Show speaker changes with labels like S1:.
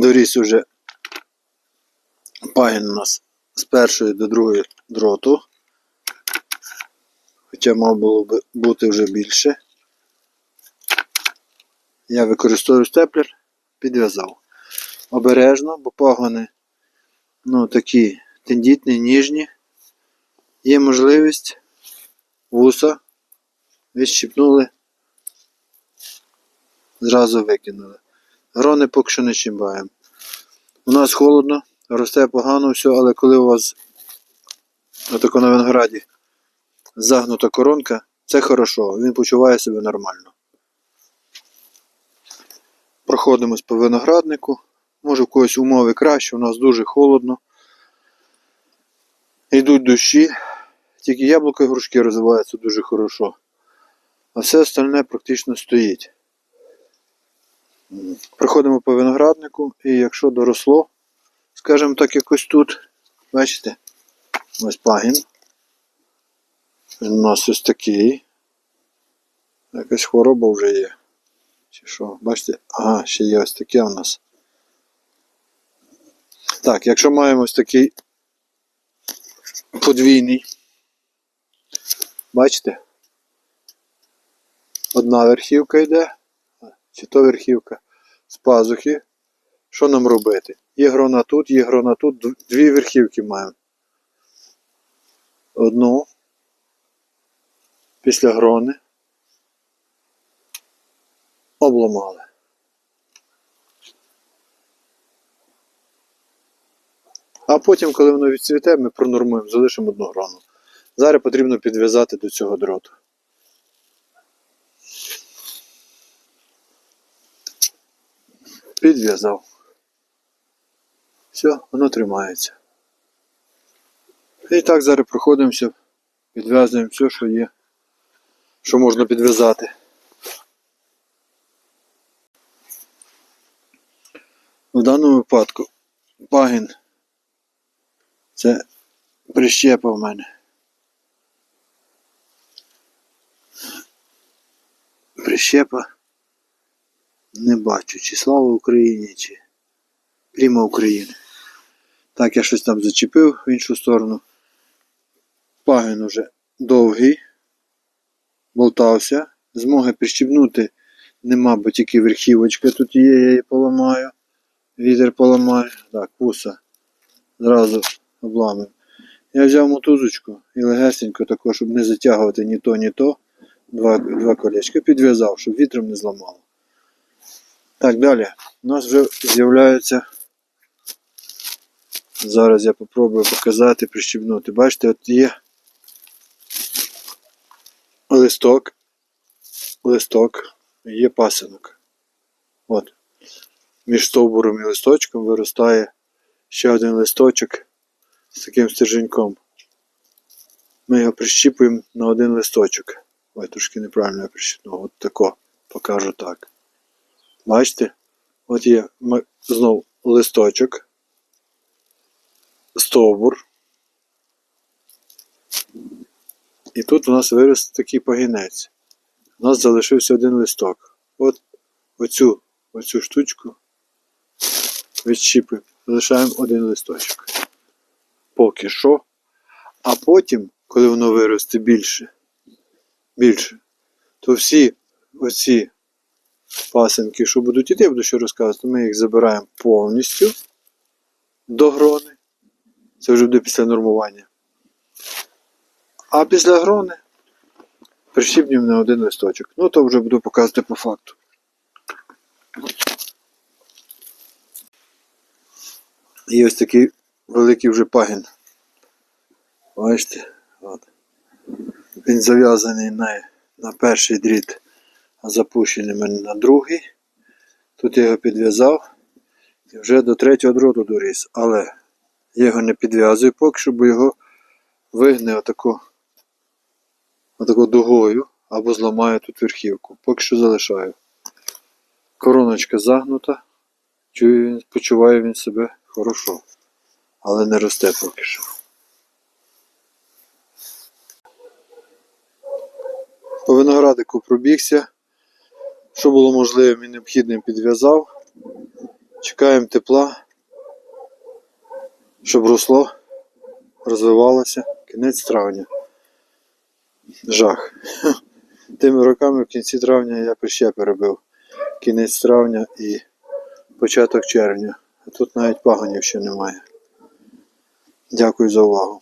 S1: Доріс уже пагін у нас з першої до другої дроту. Хоча мав було би бути вже більше. Я використовую степлер, підв'язав. Обережно, бо пагони ну, такі тендітні, ніжні. Є можливість вуса відщипнули, зразу викинули. Грони поки що не чимбаємо. У нас холодно, росте погано все, але коли у вас отако на винограді загнута коронка, це хорошо, він почуває себе нормально. Проходимось по винограднику. Може в когось умови краще, у нас дуже холодно. Йдуть дощі, тільки яблука і грушки розвиваються дуже хорошо. А все остальне практично стоїть. Проходимо по винограднику, і якщо доросло, скажімо так, якось тут, бачите, ось пагін. Він у нас ось такий. Якась хвороба вже є. Чи що? Бачите? Ага, ще є ось таке у нас. Так, якщо маємо ось такий подвійний. Бачите? Одна верхівка йде, чи то верхівка з пазухи. Що нам робити? Є грона тут, є грона тут, дві верхівки маємо. Одну після грони обламали. А потім, коли воно відцвіте, ми пронормуємо, залишимо одну грону. Зараз потрібно підв'язати до цього дроту. Підв'язав. Все, воно тримається. І так зараз проходимося, підв'язуємо все, що є, що можна підв'язати. В даному випадку пагін це прищепа в мене. Прищепа не бачу, чи слава Україні, чи прямо України. Так, я щось там зачепив в іншу сторону. Пагін уже довгий, болтався. Змоги прищіпнути нема, бо тільки верхівочка тут є, я її поламаю. Вітер поламаю. Так, вуса. Зразу обламив. Я взяв мотузочку і легесенько також, щоб не затягувати ні то, ні то. Два, два колечка підв'язав, щоб вітром не зламало. Так, далі. У нас вже з'являється. Зараз я попробую показати, прищібнути. Бачите, от є листок, листок, є пасинок. От. Між стовбуром і листочком виростає ще один листочок з таким стерженьком. Ми його прищіпуємо на один листочок. Ой, трошки неправильно я прищіпнув. От тако покажу так. Бачите? От є м- знов листочок, стовбур. І тут у нас вирос такий пагінець. У нас залишився один листок. От оцю, оцю штучку відщіпуємо. Залишаємо один листочок. Поки що. А потім, коли воно виросте більше, більше, то всі оці пасенки, що будуть іти, я буду ще розказувати, ми їх забираємо повністю до грони. Це вже буде після нормування. А після грони прищіпнемо на один листочок. Ну, то вже буду показувати по факту. І ось такий великий вже пагін. Бачите? От. Він зав'язаний на, на перший дріт, запущений мене на другий. Тут я його підв'язав і вже до третього дроту доріс. Але я його не підв'язую поки що, бо його вигне отако, отако дугою або зламаю тут верхівку. Поки що залишаю. Короночка загнута. Чую, він- почуває він себе хорошо, але не росте поки що. По виноградику пробігся. Що було можливим і необхідним підв'язав. Чекаємо тепла, щоб росло, розвивалося. Кінець травня. Жах. Тими роками в кінці травня я прищепи робив. Кінець травня і початок червня. А тут навіть паганів ще немає. Дякую за увагу.